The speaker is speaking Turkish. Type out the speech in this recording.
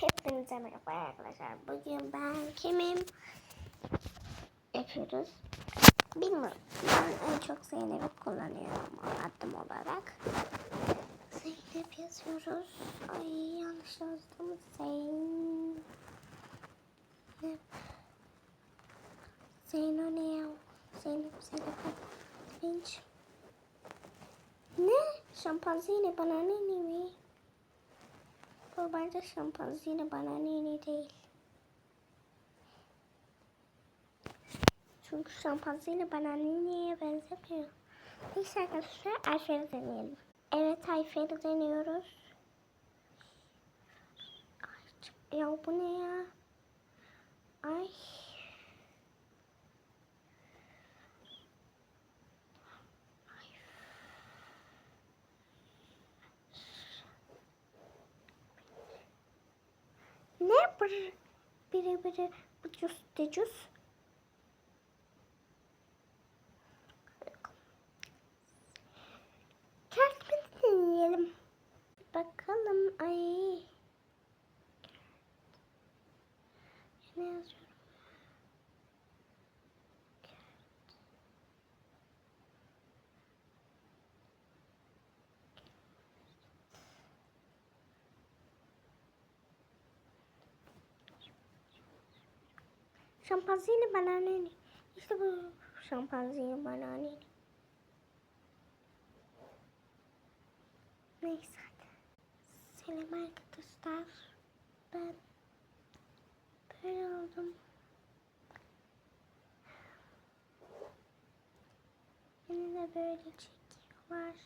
Hepinize merhaba arkadaşlar. Bugün ben kimim? Yapıyoruz. Bilmiyorum. Ben en çok Zeynep'i kullanıyorum adım olarak. Zeynep yazıyoruz. Ay yanlış yazdım. Zeynep. Zeyno ne ya? Zeynep, Zeynep. Pirinç. Ne? Şampanzini bana ne mi? Bu bence şampanzini bana nini değil. Çünkü şampanzini bana niniye benzemiyor. Neyse arkadaşlar Ayfer'i deneyelim. Evet Ayfer'i deniyoruz. Ay, ya bu ne ya? Ay. Ne bir biri biri ucuz decus. Kertmeni deneyelim. Bakalım ay. Ne yazıyorum? Şampanzini bananini. İşte bu şampanzini bananini. Neyse hadi. Selam arkadaşlar. Ben böyle oldum. Beni de böyle çekiyorlar.